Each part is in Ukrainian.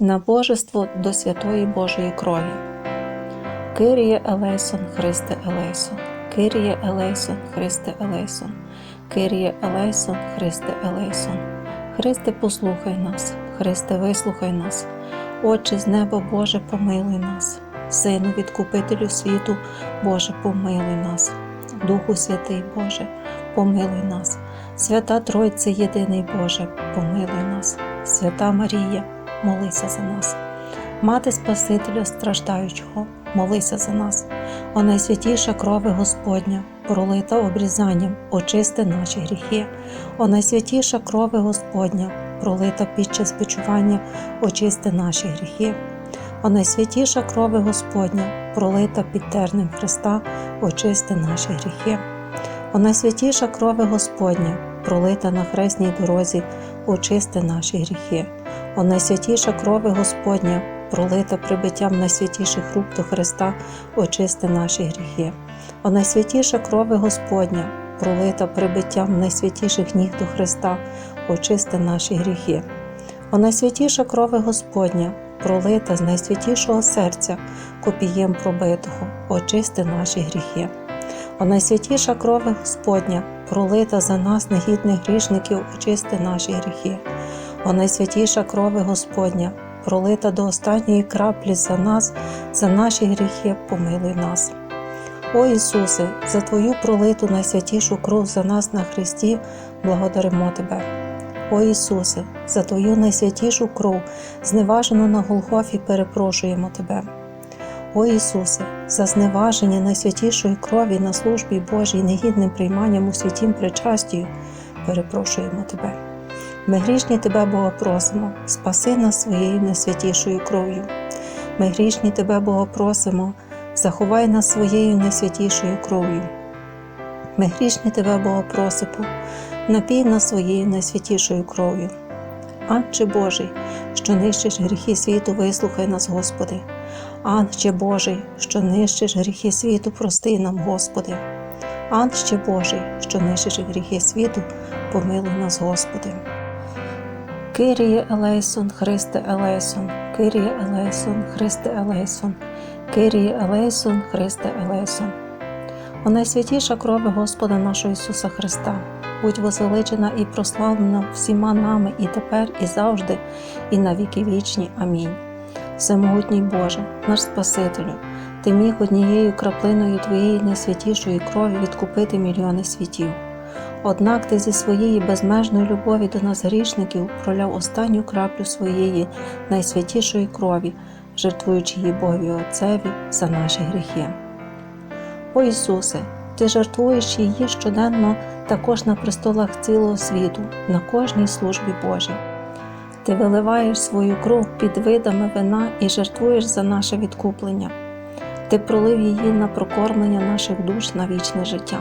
на божество до святої Божої крові. Киріє Елейсон, Христе Елейсон, Киріє Елейсон, Христе Елейсон, Киріє Елейсон, Христе Елейсон. Христе, послухай нас, Христе, вислухай нас, Отче з неба Боже, помилуй нас, Сину відкупителю світу, Боже, помилуй нас, Духу Святий Боже, помилуй нас, Свята Тройце єдиний Боже, помилуй нас, Свята Марія, молися за нас. Мати Спасителя страждаючого, молися за нас, о найсвятіша крови Господня, пролита обрізанням, очисти наші гріхи, о найсвятіша крови Господня, пролита під час бичування, очисти наші гріхи, о найсвятіша крови Господня, пролита під тернем Христа, очисти наші гріхи, о найсвятіша крови Господня, пролита на хресній дорозі, очисти наші гріхи, о найсвятіша крови Господня, пролита прибиттям найсвятіших рук до Христа, очисти наші гріхи. О найсвятіша крови Господня, пролита прибиттям найсвятіших ніг до Христа, очисти наші гріхи. О найсвятіша крови Господня, пролита з найсвятішого серця, копієм пробитого, очисти наші гріхи. О найсвятіша крови Господня, пролита за нас, негідних грішників, очисти наші гріхи. О найсвятіша крови Господня, пролита до останньої краплі за нас, за наші гріхи, помилуй нас. О Ісусе, за Твою пролиту найсвятішу кров за нас на Христі, благодаримо Тебе. О Ісусе, за Твою найсвятішу кров, зневажену на Голгофі, перепрошуємо Тебе. О Ісусе, за зневаження найсвятішої крові на службі Божій негідним прийманням у святім причастію, перепрошуємо Тебе. Ми грішні Тебе, Бога, просимо, спаси нас своєю найсвятішою кров'ю. Ми грішні Тебе, Бога, просимо, заховай нас своєю найсвятішою кров'ю. Ми грішні Тебе, Бога, просимо, напій нас своєю найсвятішою кров'ю. Анче Божий, що нищиш гріхи світу, вислухай нас, Господи. Анче Божий, що нищиш гріхи світу, прости нам, Господи. Анче Божий, що нищиш гріхи світу, помилуй нас, Господи. Киріє Елейсон, Христе Елейсон, Киріє Елейсон, Христе Елейсон, Киріє Елейсон, Христе Елейсон. О найсвятіша крови Господа нашого Ісуса Христа, будь возвеличена і прославлена всіма нами і тепер, і завжди, і на віки вічні. Амінь. Всемогутній Боже, наш Спасителю, Ти міг однією краплиною Твоєї найсвятішої крові відкупити мільйони світів. Однак ти зі своєї безмежної любові до нас грішників проляв останню краплю своєї найсвятішої крові, жертвуючи її Богові Отцеві за наші гріхи. О Ісусе, Ти жертвуєш її щоденно також на престолах цілого світу, на кожній службі Божій. Ти виливаєш свою кров під видами вина і жертвуєш за наше відкуплення. Ти пролив її на прокормлення наших душ на вічне життя.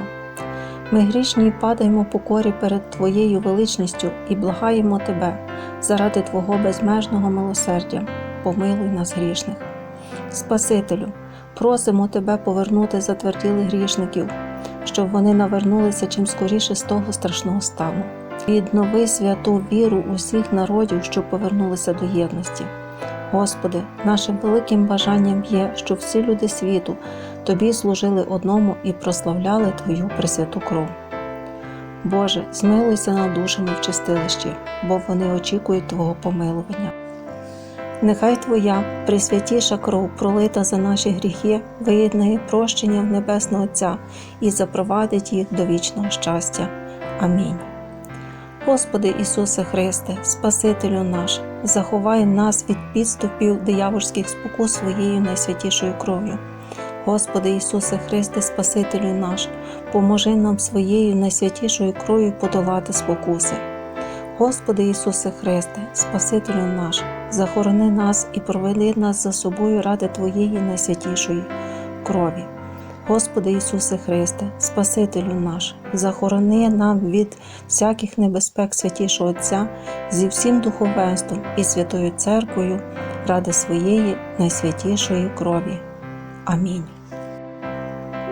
Ми грішні падаємо покорі перед Твоєю величністю і благаємо Тебе заради Твого безмежного милосердя, помилуй нас грішних. Спасителю, просимо Тебе повернути затверділих грішників, щоб вони навернулися чим скоріше з того страшного стану. Віднови святу віру усіх народів, щоб повернулися до єдності. Господи, нашим великим бажанням є, щоб всі люди світу Тобі служили одному і прославляли Твою пресвяту кров. Боже, змилуйся над душами в чистилищі, бо вони очікують Твого помилування. Нехай Твоя пресвятіша кров, пролита за наші гріхи, виєднає прощення в Небесного Отця і запровадить їх до вічного щастя. Амінь. Господи Ісусе Христе, Спасителю наш, заховай нас від підступів диявольських спокус своєю найсвятішою кров'ю. Господи Ісусе Христе, Спасителю наш, поможи нам своєю найсвятішою кров'ю подолати спокуси. Господи Ісусе Христе, Спасителю наш, захорони нас і проведи нас за собою ради Твоєї найсвятішої крові. Господи Ісусе Христе, Спасителю наш, захорони нам від всяких небезпек святішого Отця зі всім духовенством і Святою Церквою ради своєї найсвятішої крові. Амінь.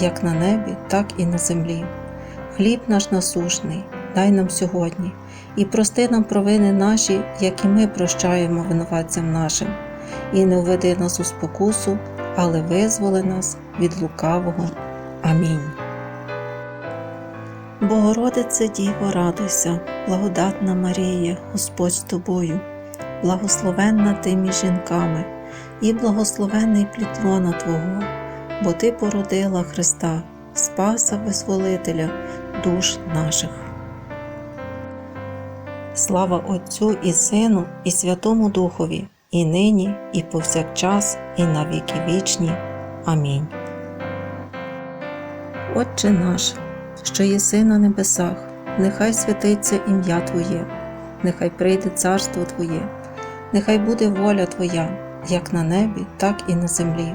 як на небі, так і на землі. Хліб наш насушний, дай нам сьогодні, і прости нам провини наші, як і ми прощаємо винуватцям нашим, і не введи нас у спокусу, але визволи нас від лукавого. Амінь. Богородице Діво, радуйся, благодатна Марія, Господь з тобою, благословенна ти між жінками, і благословенний плід лона Твого, бо Ти породила Христа, Спаса Визволителя душ наших. Слава Отцю і Сину, і Святому Духові, і нині, і повсякчас, і на віки вічні. Амінь. Отче наш, що єси на небесах, нехай святиться ім'я Твоє, нехай прийде царство Твоє, нехай буде воля Твоя, як на небі, так і на землі.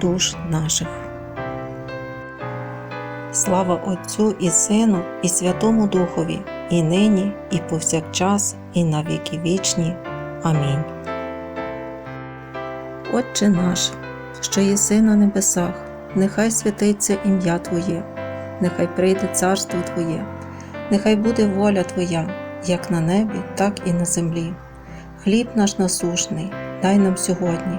душ наших. Слава Отцю і Сину, і Святому Духові, і нині, і повсякчас, і на віки вічні. Амінь. Отче наш, що єси на небесах, нехай святиться ім'я Твоє, нехай прийде царство Твоє, нехай буде воля Твоя, як на небі, так і на землі. Хліб наш насушний, дай нам сьогодні,